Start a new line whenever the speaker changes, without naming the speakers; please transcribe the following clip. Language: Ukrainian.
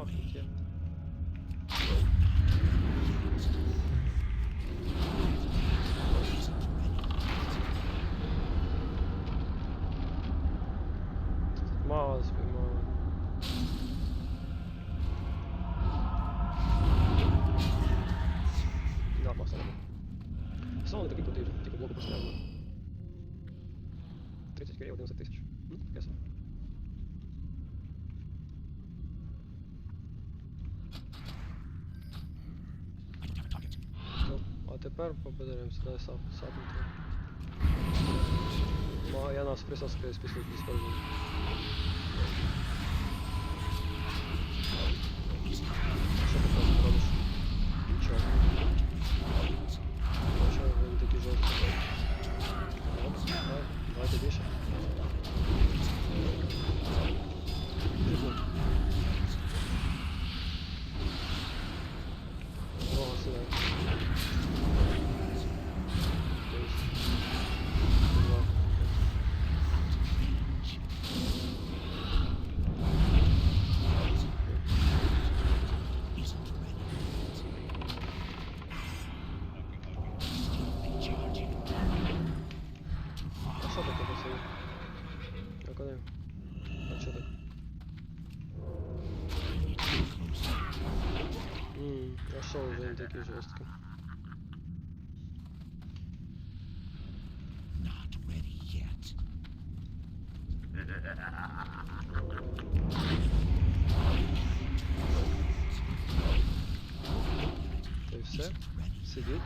Дамаг тут є. Мало спіймали. Да, поставили. Сон не такий крутий вже, тільки блоку поставили. 30 кілів 11 тисяч. Ну, таке тепер победеремося далі сап, сапнути. Ну, я нас присоскаю список использую. Що ти там робиш? Нічого. Чого він такий жорсткий? Оп, Давай, давайте більше. Біжу. Дорога kadar.
Açıldı. Hmm, aşağı
üzerindeki joystick. Neyse. Sildik.